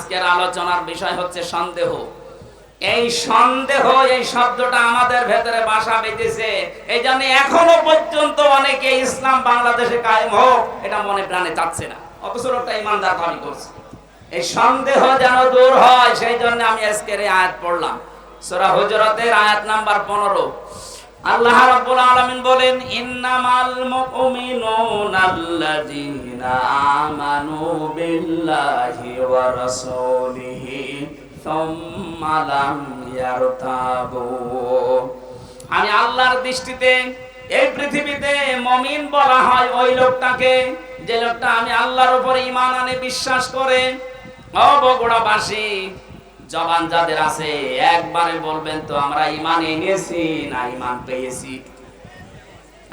আজকের আলোচনার বিষয় হচ্ছে সন্দেহ। এই সন্দেহ, এই শব্দটা আমাদের ভেতরে বাসা বেঁধেছে। এই জন্য এখনও পর্যন্ত অনেকে ইসলাম বাংলাদেশে কায়েম হোক, এটা মনে প্রাণে চাচ্ছে না। অথচ লোকটা ইমানদার দাবি করছে এই সন্দেহ যেন দূর হয় সেই জন্য আমি আজকের আয়াত পড়লাম। সূরা হুজরাতের আয়াত নাম্বার 15 আল্লাহ রাব্বুল আলামিন বলেন, ইন্নামাল মুমিনুনা আল্লাযীনা আমানু বিল্লাহি ওয়া রাসূলিহি সুম্মা লাম ইয়ারতাবু। আমি আল্লাহর দৃষ্টিতে এই পৃথিবীতে মমিন বলা হয় ওই লোকটাকে, যে লোকটা আমি আল্লাহর উপরে ঈমান আনে বিশ্বাস করে। ও বগুড়াবাসী জবান যাদের আছে, একবারে বলবেন তো, আমরা ইমান এনেছি না ইমান পেয়েছি?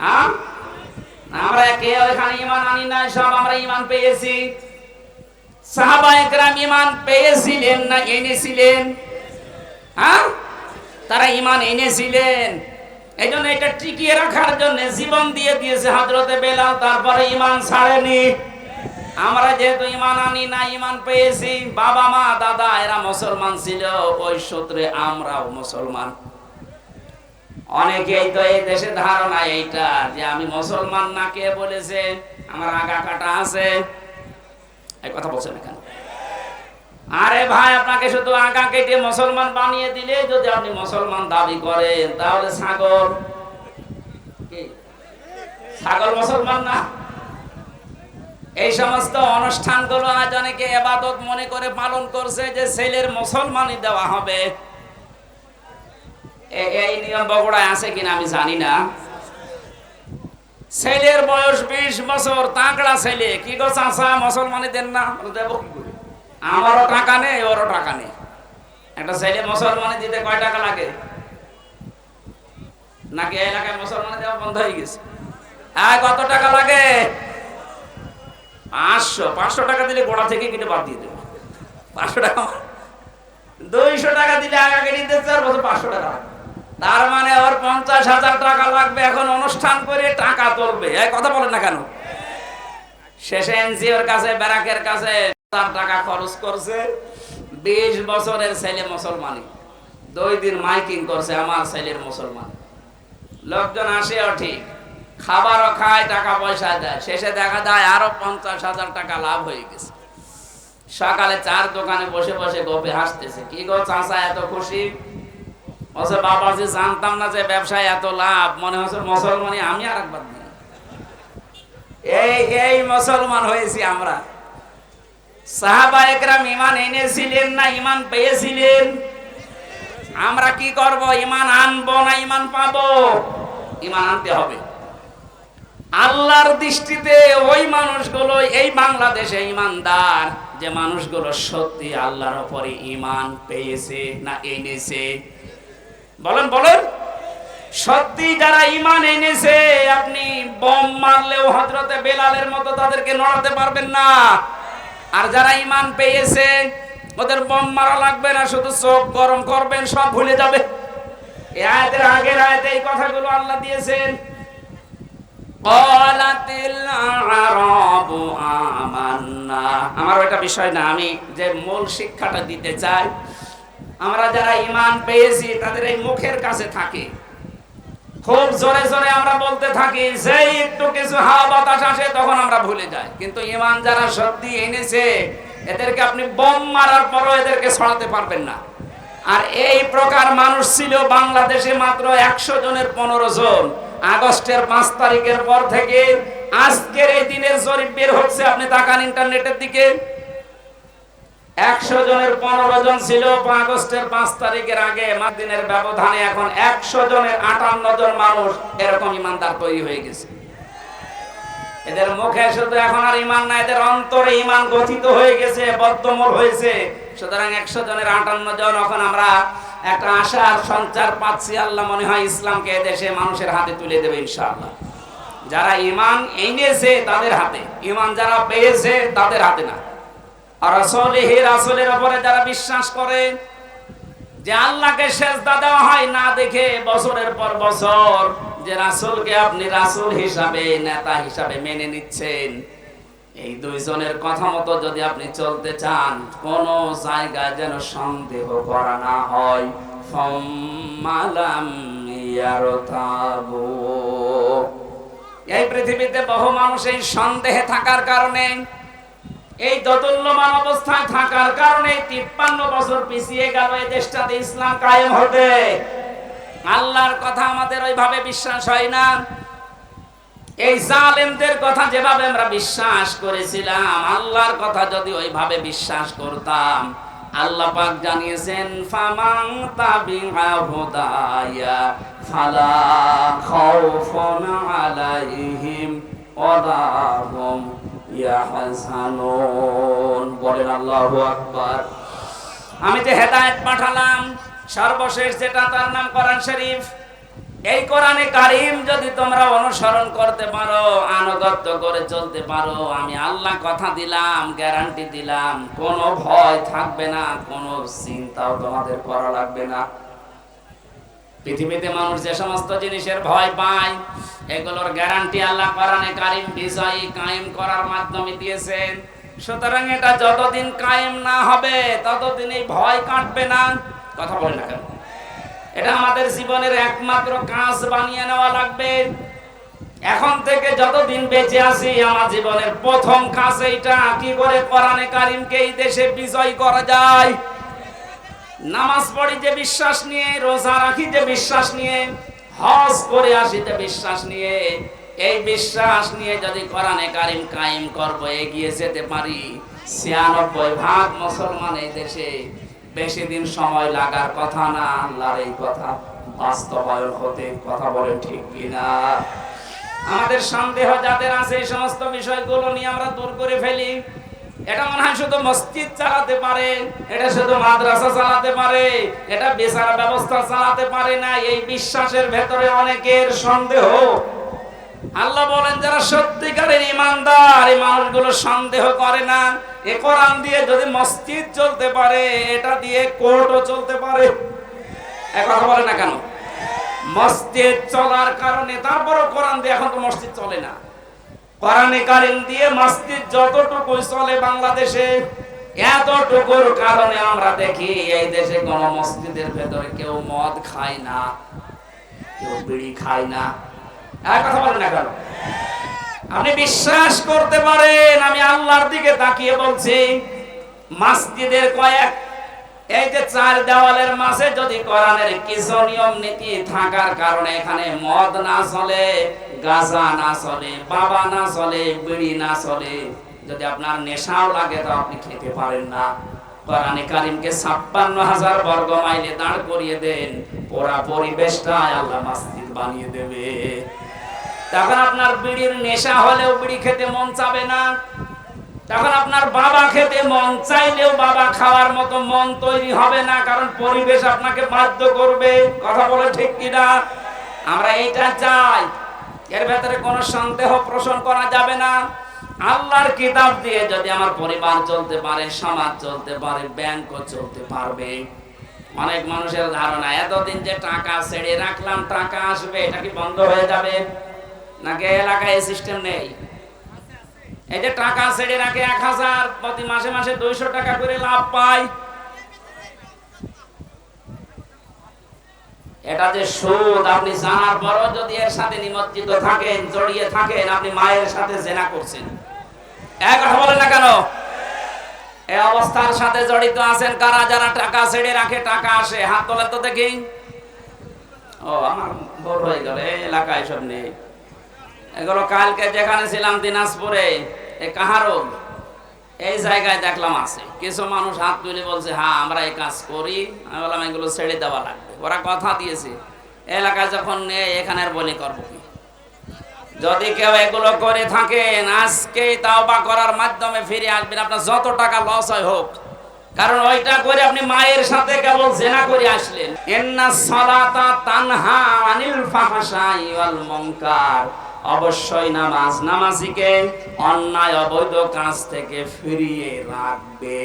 হ্যাঁ? আমরা কেউ ঈমান আনি না সব আমরা ঈমান পেয়েছি। ঈমান পেয়েছিলেন না এনেছিলেন? হ্যাঁ? তারা ঈমান এনেছিলেন। এই জন্য এটা রাখার জন্য জীবন দিয়ে দিয়েছে হজরতে বেলাল, তারপরে ইমান ছাড়েনি। আমরা যেহেতু ঈমান আনি না, ঈমান পেয়েছি, বাবা, মা, দাদা, এরা মুসলমান ছিল, ওই সূত্রে আমরাও মুসলমান। অনেকেই তো এই দেশে ধারণা এইটা যে আমি মুসলমান না, কে বলেছে? আমার আগা কাটা আছে। এই কথা বলছেন না কেন? আরে ভাই, আপনাকে শুধু আগা কেটে মুসলমান বানিয়ে দিলে যদি আপনি মুসলমান দাবি করেন, তাহলে ছাগল? ছাগল মুসলমান না? এই সমস্ত অনুষ্ঠানগুলো আজ অনেকে এবাদত মনে করে পালন করছে যে ছেলের মুসলমানই দেওয়া হবে। এই নিয়ম বগুড়ায় আছে কিনা আমি জানি না। ছেলের বয়স বিশ বছর তাঁকড়া ছেলে। কি গো চাষা মুসলমানি দেন না? দেবো? আমারও টাকা নেই, ওরও টাকা নেই। একটা ছেলে মুসলমানি দিতে কয় টাকা লাগে? নাকি এলাকায় মুসলমানি দেওয়া বন্ধ হয়ে গেছে? হ্যাঁ কত টাকা লাগে? পাঁচশো পাঁচশো টাকা দিলে গোড়া থেকে কেটে বাদ দিয়ে দেবো। পাঁচশো টাকা দুইশো টাকা দিলে আগা কেটে দিতে চার বছর পাঁচশো টাকা। তার মানে ওর পঞ্চাশ হাজার টাকা লাগবে। এখন অনুষ্ঠান করে টাকা তুলবে। এই কথা বলেন না কেন? শেষে এনজিওর কাছে, ব্যারাকের কাছে তার টাকা খরচ করছে। বিশ বছরের ছেলে মুসলমানি। দুই দিন মাইকিং করছে, আমার ছেলের মুসলমান। লোকজন আসেও ঠিক। খাবারও খায় টাকা পয়সা দেয়। শেষে দেখা যায় আরও পঞ্চাশ হাজার টাকা লাভ হয়ে গেছে। সকালে চার দোকানে বসে বসে গোপে হাসতেছে, কি গো চাষা এত খুশি? বলছে বাবা যে জানতাম না যে ব্যবসায় এত লাভ। মনে হচ্ছে মুসলমানি আমি আর একবার এই এই মুসলমান হয়েছি আমরা। সাহাবা একরাম ইমান এনেছিলেন না, ইমান পেয়েছিলেন? আমরা কি করব? ইমান আনব না ইমান পাবো? ইমান আনতে হবে। আল্লাহর দৃষ্টিতে ওই মানুষগুলো এই বাংলাদেশে ইমানদার। যে মানুষগুলো সত্যি আল্লাহর ওপরে ইমান পেয়েছে না এনেছে। বলেন বলেন। সত্যি যারা ইমান এনেছে, আপনি বম মারলেও হজরতে বেলালের মতো তাদেরকে নড়াতে পারবেন না। আর যারা ইমান পেয়েছে, ওদের বম মারা লাগবে না, শুধু চোখ গরম করবেন, সব ভুলে যাবে। এ আগের আয়তে এই কথাগুলো আল্লাহ দিয়েছেন। আমার ওটা বিষয় না, আমি যে মূল শিক্ষাটা দিতে চাই, আমরা যারা ইমান পেয়েছি, তাদের এই মুখের কাছে থাকে। খুব জোরে জোরে আমরা বলতে থাকি, যেই একটু কিছু হাওয়া বাতাস আসে, তখন আমরা ভুলে যাই। কিন্তু ইমান যারা সত্যি এনেছে, এদেরকে আপনি বোম মারার পরও এদেরকে ছড়াতে পারবেন না। আর এই প্রকার মানুষ ছিল বাংলাদেশে মাত্র একশো জনের পনেরো জন। আগস্টের পাঁচ তারিখের পর থেকে আজকের এই দিনের জরিপ বের হচ্ছে আপনি তাকান ইন্টারনেটের দিকে। একশো জনের পনেরো জন ছিল আগস্টের পাঁচ তারিখের আগে দিনের ব্যবধানে এখন একশো জনের আটান্ন জন মানুষ এরকম ইমানদার তৈরি হয়ে গেছে। এদের মুখে শুধু এখন আর ইমান না এদের অন্তরে ইমান গঠিত হয়ে গেছে, বদ্ধমূল হয়েছে। সুতরাং একশো জনের আটান্ন জন এখন আমরা একটা আশার সঞ্চার পাচ্ছি আল্লাহ মনে হয় ইসলামকে এদেশে মানুষের হাতে তুলে দেবে ইনশাআল্লাহ। যারা ইমান এনেছে তাদের হাতে ইমান যারা পেয়েছে তাদের হাতে না। আর রাসূলিহি রাসূলের উপরে যারা বিশ্বাস করে যে আল্লাহকে সেজদা দেওয়া হয় না দেখে বছরের পর বছর যে রাসূলকে আপনি রাসুল হিসাবে, নেতা হিসাবে মেনে নিচ্ছেন এই দুইজনের কথা মতো যদি আপনি চলতে চান, কোন জায়গায় যেন সন্দেহ করা না হয়। এই পৃথিবীতে বহু মানুষ এই সন্দেহে থাকার কারণে, এই দতুল্যমান অবস্থায় থাকার কারণে তিপ্পান্ন বছর পিছিয়ে গেল এই দেশটাতে ইসলাম কায়েম হতে। আল্লাহর কথা আমাদের ওইভাবে বিশ্বাস হয় না। এই জালেমদের কথা যেভাবে আমরা বিশ্বাস করেছিলাম, আল্লাহর কথা যদি ওইভাবে বিশ্বাস করতাম, আল্লাহ পাক জানিয়েছেন ফামাং তাবিআ হুদায়া ফালা খাউফুন আলাইহিম ওয়ালা হুম ইয়াহজানুন। বলেন আল্লাহু আকবার। আমি যে হেদায়েত পাঠালাম, সর্বশেষ যেটা তার নাম কোরআন শরীফ এই কোরআনে কারিম যদি তোমরা অনুসরণ করতে পারো, আনুগত্য করে চলতে পারো, আমি আল্লাহ কথা দিলাম, গ্যারান্টি দিলাম, কোনো ভয় থাকবে না, কোনো চিন্তাও তোমাদের করা লাগবে না। পৃথিবীতে মানুষ যে সমস্ত জিনিসের ভয় পায়, এগুলোর গ্যারান্টি আল্লাহ কোরআনে কারিম বিষয় কায়েম করার মাধ্যমে দিয়েছেন। সুতরাং এটা যতদিন কায়েম না হবে, ততদিন এই ভয় কাটবে না। কথা বলে না কেন? এটা আমাদের জীবনের একমাত্র কাজ বানিয়ে নেওয়া লাগবে। এখন থেকে যতদিন বেঁচে আছি, আমার জীবনের প্রথম কাজ এইটা। কি করে কোরআনে কারিমকে এই দেশে বিজয় করা যায়? নামাজ পড়ি যে বিশ্বাস নিয়ে, রোজা রাখি যে বিশ্বাস নিয়ে, হজ করে আসি যে বিশ্বাস নিয়ে। এই বিশ্বাস নিয়ে যদি কোরআনে কারিম কায়েম করব, এগিয়ে যেতে পারি। ছিয়ানব্বই ভাগ মুসলমান এই দেশে বেশি দিন সময় লাগার কথা না, আল্লাহর এই কথা বাস্তবায়ন হতে কথা বলেন ঠিক কিনা? আমাদের সন্দেহ যাদের আছে, এই সমস্ত বিষয়গুলো নিয়ে আমরা দূর করে ফেলি। এটা মনে হয় শুধু মসজিদ চালাতে পারে, এটা শুধু মাদ্রাসা চালাতে পারে, এটা বেচারা ব্যবস্থা চালাতে পারে না, এই বিশ্বাসের ভেতরে অনেকের সন্দেহ। আল্লাহ বলেন, যারা সত্যিকারের ইমানদার, এই মানুষগুলো সন্দেহ করে না। এ দিয়ে যদি মসজিদ চলতে পারে বলে না কেন? মসজিদ চলার কারণে তারপরও কোরআন চলে না। কোরআনে কারিম দিয়ে মসজিদ যতটুকু চলে বাংলাদেশে, এতটুকুর কারণে আমরা দেখি এই দেশে কোন মসজিদের ভেতরে কেউ মদ খায় না, কেউ বিড়ি খায় না। এক কথা বলেন না কেন? আপনি বিশ্বাস করতে পারেন, আমি আল্লাহর দিকে তাকিয়ে বলছি, মসজিদের কয়েক, এই যে চার দেওয়ালের মাঝে যদি কোরআনের কিছু নিয়ম নীতি থাকার কারণে এখানে মদ না চলে, গাঁজা না চলে, বাবা না চলে, বিড়ি না চলে, যদি আপনার নেশাও লাগে তো আপনি খেতে পারেন না। কোরআনে কারিমকে ছাপ্পান্ন হাজার বর্গ মাইলে দাঁড় করিয়ে দেন, পুরা পরিবেশটা আল্লাহ মসজিদ বানিয়ে দেবে। তখন আপনার বিড়ির নেশা হলেও বিড়ি খেতে মন চাবে না। তখন আপনার বাবা খেতে মন চাইলেও বাবা খাওয়ার মতো মন তৈরি হবে না, কারণ পরিবেশ আপনাকে বাধ্য করবে। কথা বলে ঠিক কিনা? আমরা এইটা চাই। এর ভেতরে কোনো সন্দেহ পোষণ করা যাবে না। আল্লাহর কিতাব দিয়ে যদি আমার পরিবার চলতে পারে, সমাজ চলতে পারে ব্যাংকও চলতে পারবে। অনেক মানুষের ধারণা, এতদিন যে টাকা ছেড়ে রাখলাম, টাকা আসবে, এটা কি বন্ধ হয়ে যাবে? নাকি এলাকায় সিস্টেম নেই? এই যে টাকা ছেড়ে রাখে এক হাজার, প্রতি মাসে মাসে দুইশো টাকা করে লাভ পায়। এটা যে সুদ, আপনি জানার পরও যদি এর সাথে নিমজ্জিত থাকেন, জড়িয়ে থাকেন, আপনি মায়ের সাথে জেনা করছেন। এক কথা বলেন না কেন? এই অবস্থার সাথে জড়িত আছেন কারা? যারা টাকা ছেড়ে রাখে, টাকা আসে। হাত তোলেন তো দেখি। ও, আমার বড় হয়ে গেল এলাকায় সব নেই। এগুলো কালকে যেখানে ছিলাম দিনাজপুরে এই কাহারো? এই জায়গায় দেখলাম আছে। কিছু মানুষ হাত তুলে বলছে হ্যাঁ আমরা এই কাজ করি। আমি বললাম, এগুলো ছেড়ে দেওয়া লাগবে। ওরা কথা দিয়েছে এলাকায় যখন নেই এখানের বলি করব কি? যদি কেউ এগুলো করে থাকেন আজকে তাও বা করার মাধ্যমে ফিরে আসবেন। আপনার যত টাকা লস হয় হোক, কারণ ওইটা করে আপনি মায়ের সাথে কেবল জেনা করে আসলেন। এন্না সালাতা তানহা আনিল ফাহশাই ওয়াল মুনকার। অবশ্যই নামাজ নামাজিকে অন্যায় অবৈধ কাজ থেকে ফিরিয়ে রাখবে।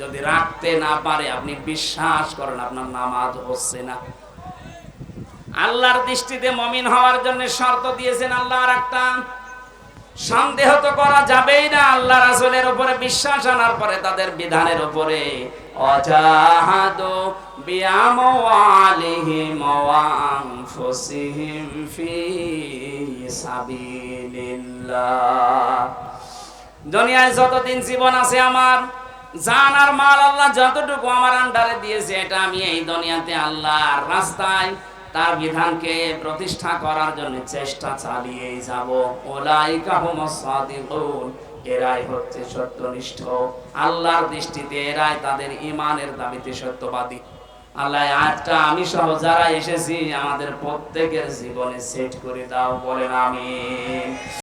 যদি রাখতে না পারে, আপনি বিশ্বাস করেন আপনার নামাজ হচ্ছে না। আল্লাহর দৃষ্টিতে মমিন হওয়ার জন্য শর্ত দিয়েছেন আল্লাহ আর একটা সন্দেহ তো করা যাবেই না আল্লাহ রাসূলের উপরে বিশ্বাস আনার পরে তাদের বিধানের উপরে। দুনিয়ায় যতদিন জীবন আছে আমার, জান আর মাল আল্লাহ যতটুকু আমার আন্ডারে দিয়েছে, এটা আমি এই দুনিয়াতে আল্লাহর রাস্তায় তার বিধানকে প্রতিষ্ঠা করার জন্য চেষ্টা চালিয়ে যাব। ওলাইকা হুম সাদিকুন, এরাই হচ্ছে সত্যনিষ্ঠ। আল্লাহর দৃষ্টিতে এরাই তাদের ইমানের দাবিতে সত্যবাদী। আল্লাহ আজটা আমি সহ যারা এসেছি, আমাদের প্রত্যেকের জীবনে সেট করে দাও, বলেন আমি